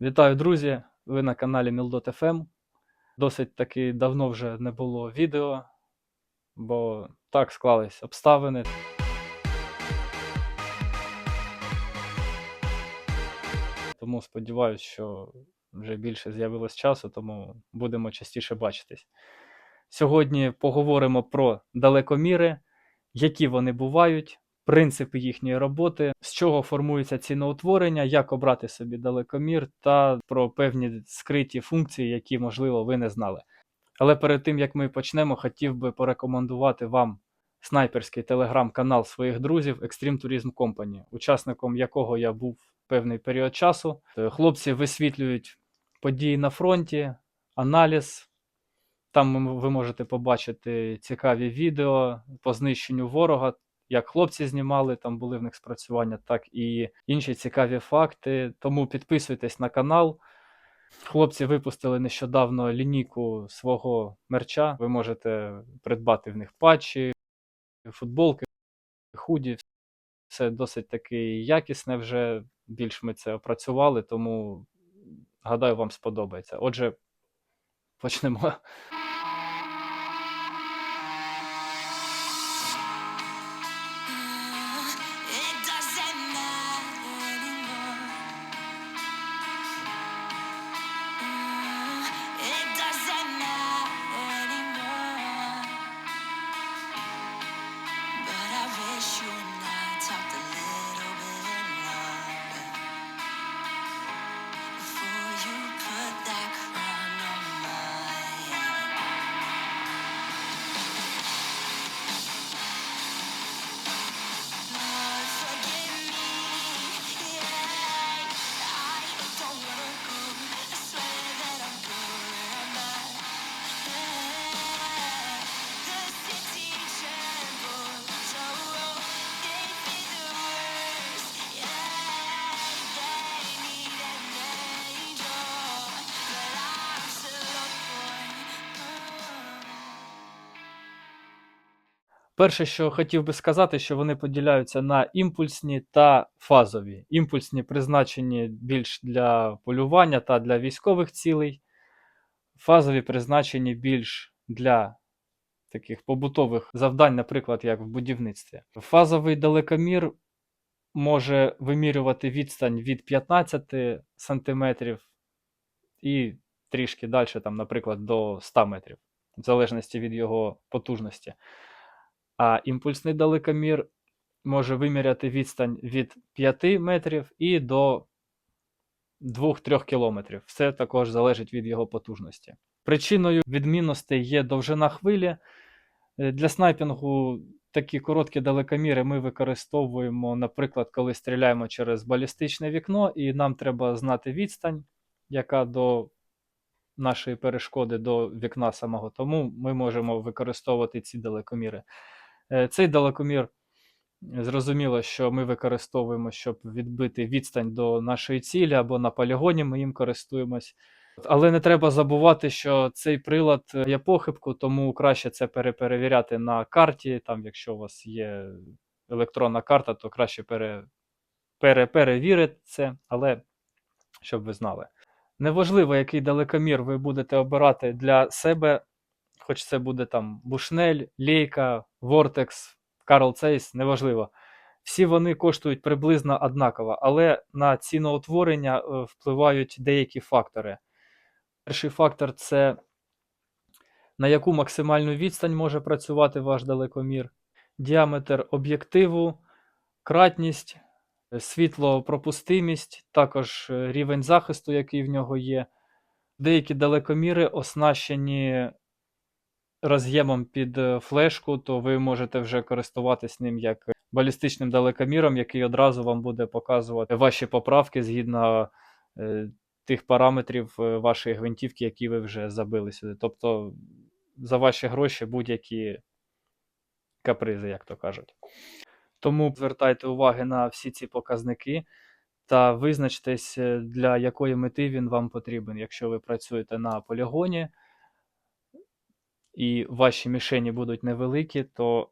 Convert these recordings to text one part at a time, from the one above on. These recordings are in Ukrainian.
Вітаю, друзі! Ви на каналі Mildot.fm. Досить таки давно вже не було відео, бо так склались обставини. Тому сподіваюся, що вже більше з'явилось часу, тому будемо частіше бачитись. Сьогодні поговоримо про далекоміри, які вони бувають, принципи їхньої роботи, з чого формується ціноутворення, як обрати собі далекомір та про певні скриті функції, які, можливо, ви не знали. Але перед тим як ми почнемо, хотів би порекомендувати вам снайперський телеграм-канал своїх друзів Extreme Tourism Company, учасником якого я був певний період часу. Е, Хлопці висвітлюють події на фронті, аналіз. Там ви- ви можете побачити цікаві відео по знищенню ворога, як хлопці знімали, там були в них спрацювання, так і інші цікаві факти. Тому підписуйтесь на канал. Хлопці випустили нещодавно лінійку свого мерча. Ви можете придбати в них патчі, футболки, худі. Все досить таки якісне вже. Більш ми це опрацювали, тому гадаю, вам сподобається. Отже, почнемо. Перше, що хотів би сказати, що вони поділяються на імпульсні та фазові. Імпульсні призначені більш для полювання та для військових цілей. Фазові призначені більш для таких побутових завдань, наприклад, як в будівництві. Фазовий далекомір може вимірювати відстань від 15 см і трішки далі, наприклад, до 100 метрів, в залежності від його потужності. А імпульсний далекомір може виміряти відстань від 5 метрів і до 2-3 кілометрів. Все також залежить від його потужності. Причиною відмінностей є довжина хвилі. Е, Для снайпінгу такі короткі далекоміри ми використовуємо, наприклад, коли стріляємо через балістичне вікно, і нам треба знати відстань, яка до нашої перешкоди до вікна самого. Тому ми можемо використовувати ці далекоміри. Е, Цей далекомір, е, зрозуміло, що ми використовуємо, щоб відбити відстань до нашої цілі або на полігоні ми їм користуємось. Але не треба забувати, що цей прилад е, є похибку, тому краще це переперевіряти на карті. Там, якщо у вас є електронна карта, то краще пере, пере, перевірити це, але щоб ви знали. Неважливо, який далекомір ви будете обирати для себе, хоч це буде там Бушнель, Лейка, Vortex, Carl Zeiss, неважливо. Всі вони коштують приблизно однаково, але на ціноутворення е, впливають деякі фактори. Перший фактор це на яку максимальну відстань може працювати ваш далекомір, діаметр об'єктиву, кратність, світлопропустимість, також е, рівень захисту, який в нього є. Деякі далекоміри оснащені роз'ємом під е, флешку, то ви можете вже користуватись ним як балістичним далекоміром, який одразу вам буде показувати ваші поправки згідно е, тих параметрів е, вашої гвинтівки, які ви вже забили сюди. Тобто за ваші гроші будь-які капризи, як то кажуть. Тому звертайте уваги на всі ці показники та визначтесь, для якої мети він вам потрібен. Якщо ви працюєте на полігоні і ваші мішені будуть невеликі, то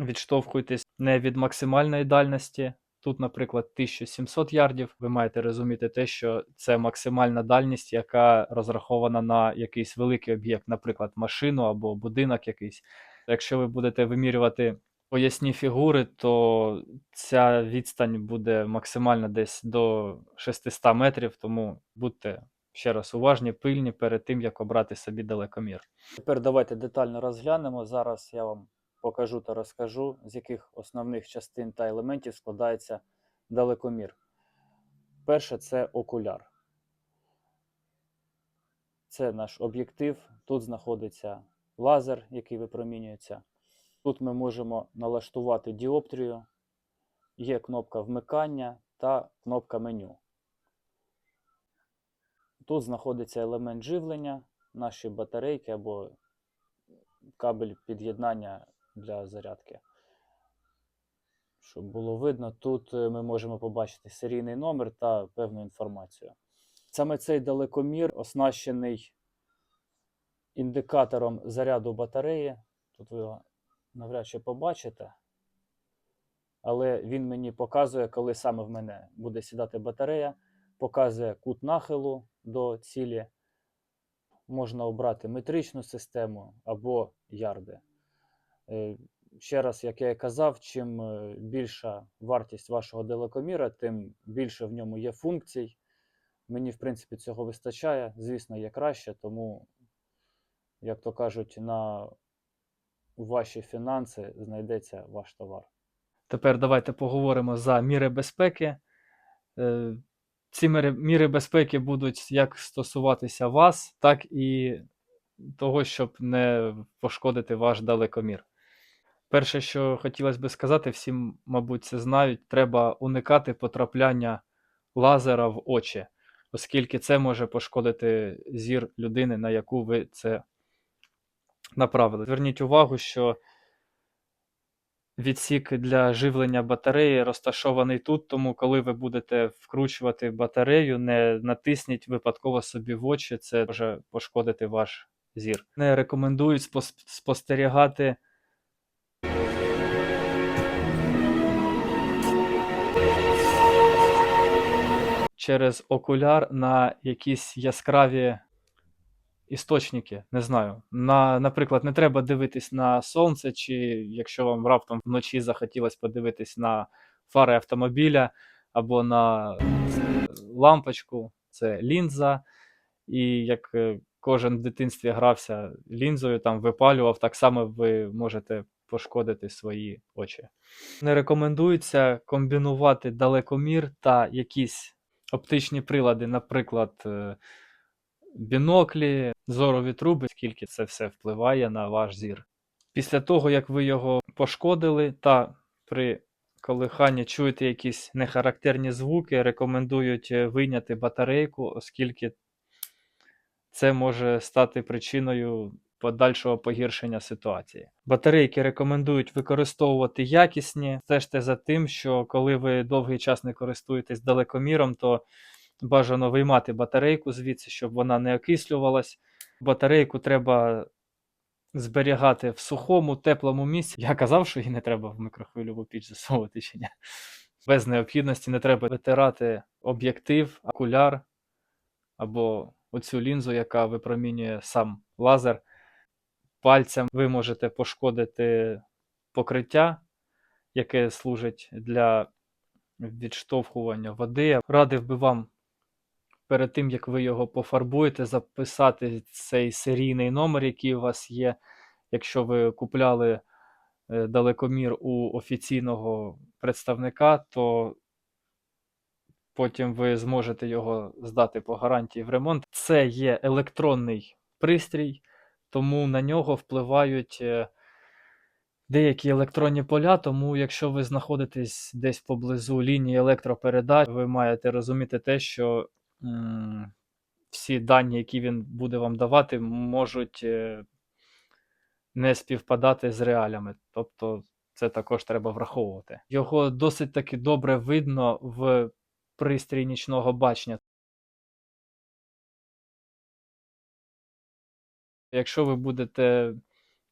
відштовхуйтесь не від максимальної дальності, тут, наприклад, 1700 ярдів, ви маєте розуміти те, що це максимальна дальність, яка розрахована на якийсь великий об'єкт, наприклад, машину або будинок якийсь. Якщо ви будете вимірювати поясні фігури, то ця відстань буде максимальна десь до 600 метрів, тому будьте ще раз уважні, пильні перед тим, як обрати собі далекомір. Тепер давайте детально розглянемо. Зараз я вам покажу та розкажу, з яких основних частин та елементів складається далекомір. Перше це окуляр. Це наш об'єктив. Тут знаходиться лазер, який випромінюється. Тут ми можемо налаштувати діоптрію. Є кнопка вмикання та кнопка меню. Тут знаходиться елемент живлення, наші батарейки або кабель під'єднання для зарядки. Щоб було видно, тут е, ми можемо побачити серійний номер та певну інформацію. Саме цей далекомір оснащений індикатором заряду батареї. Тут ви його навряд чи побачите. Але він мені показує, коли саме в мене буде сідати батарея, показує кут нахилу до цілі. Можна обрати метричну систему або ярди. Е, Ще раз, як я і казав, чим е, більша вартість вашого далекоміра, тим більше в ньому є функцій. Мені, в принципі, цього вистачає. Звісно, є краще, тому, як то кажуть, на ваші фінанси знайдеться ваш товар. Тепер давайте поговоримо за міри безпеки. Ці міри, міри безпеки будуть як стосуватися вас, так і того, щоб не пошкодити ваш далекомір. Перше, що хотілося би сказати, всі, мабуть, це знають, треба уникати потрапляння лазера в очі, оскільки це може пошкодити зір людини, на яку ви це направили. Зверніть увагу, що відсік для живлення батареї розташований тут, тому коли ви будете вкручувати батарею, не натисніть випадково собі в очі, це може пошкодити ваш зір. Не рекомендують спос- спостерігати через окуляр на якісь яскраві істочники. Не знаю. На, наприклад, не треба дивитись на сонце, чи якщо вам раптом вночі захотілося подивитись на фари автомобіля або на е, лампочку, це лінза. І як е, кожен в дитинстві грався лінзою, там випалював, так само ви можете пошкодити свої очі. Не рекомендується комбінувати далекомір та якісь оптичні прилади, наприклад, е, біноклі, зорові труби, скільки це все впливає на ваш зір. Після того, як ви його пошкодили та при колиханні чуєте якісь нехарактерні звуки, рекомендують е, вийняти батарейку, оскільки це може стати причиною подальшого погіршення ситуації. Батарейки рекомендують використовувати якісні. Стежте за тим, що коли ви довгий час не користуєтесь далекоміром, то бажано виймати батарейку звідси, щоб вона не окислювалась. Батарейку треба зберігати в сухому, теплому місці. Я казав, що її не треба в микрохвильову піч засовувати чи ні. Без необхідності не треба витирати об'єктив, окуляр або оцю лінзу, яка випромінює сам лазер. Пальцем ви можете пошкодити покриття, яке служить для відштовхування води. Радив би вам перед тим, як ви його пофарбуєте, записати цей серійний номер, який у вас є. Якщо ви купляли е, далекомір у офіційного представника, то потім ви зможете його здати по гарантії в ремонт. Це є електронний пристрій, тому на нього впливають е, деякі електронні поля. Тому, якщо ви знаходитесь десь поблизу лінії електропередач, ви маєте розуміти те, що всі дані, які він буде вам давати, можуть е, не співпадати з реалями. Тобто це також треба враховувати. Його досить таки добре видно в пристрій нічного бачення. Якщо ви будете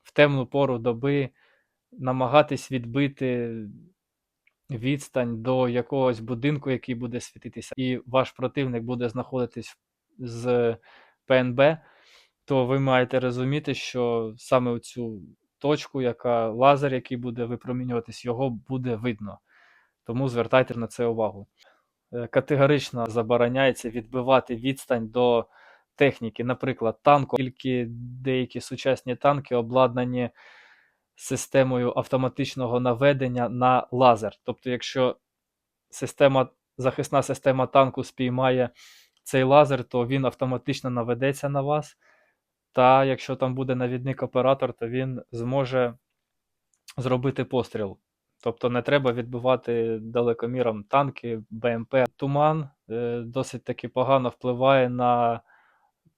в темну пору доби намагатись відбити відстань до якогось будинку, який буде світитися, і ваш противник буде знаходитись з ПНБ, то ви маєте розуміти, що саме у цю точку, яка лазер, який буде випромінюватись, його буде видно. Тому звертайте на це увагу. Е, Категорично забороняється відбивати відстань до техніки, наприклад, танку, тільки деякі сучасні танки обладнані системою автоматичного наведення на лазер. Тобто, якщо система, захисна система танку спіймає цей лазер, то він автоматично наведеться на вас. Та якщо там буде навідник оператор, то він зможе зробити постріл. Тобто не треба відбивати далекоміром танки, БМП. Туман е, досить таки погано впливає на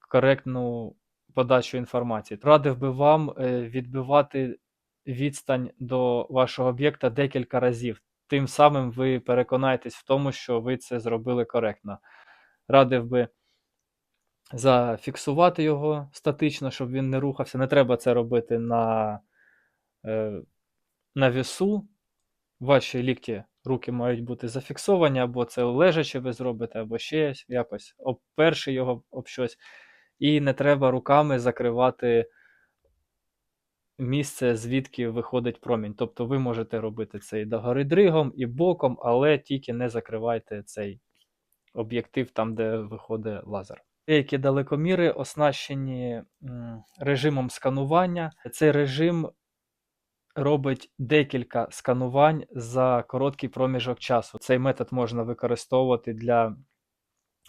коректну подачу інформації. Радив би вам е, відбивати відстань до вашого об'єкта декілька разів. Тим самим ви переконаєтесь в тому, що ви це зробили коректно. Радив би зафіксувати його статично, щоб він не рухався. Не треба це робити на, е, на вісу. Ваші лікті, руки мають бути зафіксовані, або це лежачи ви зробите, або ще якось обперши його об щось. І не треба руками закривати місце, звідки виходить промінь. Тобто ви можете робити це і догори дригом, і боком, але тільки не закривайте цей об'єктив там, де виходить лазер. Деякі далекоміри оснащені режимом сканування. Цей режим робить декілька сканувань за короткий проміжок часу. Цей метод можна використовувати для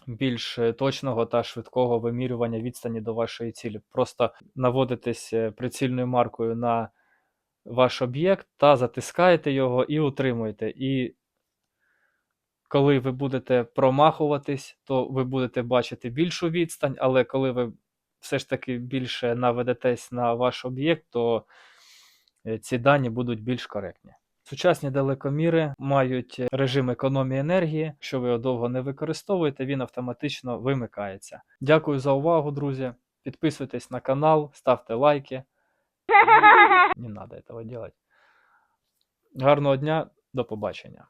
більш е, точного та швидкого вимірювання відстані до вашої цілі. Просто наводитесь е, прицільною маркою на ваш об'єкт та затискаєте його і утримуєте. І коли ви будете промахуватись, то ви будете бачити більшу відстань, але коли ви все ж таки більше наведетесь на ваш об'єкт, то е, ці дані будуть більш коректні. Сучасні далекоміри мають е, режим економії енергії. Якщо ви його довго не використовуєте, він автоматично вимикається. Дякую за увагу, друзі. Підписуйтесь на канал, ставте лайки. Не треба цього робити. Гарного дня, до побачення.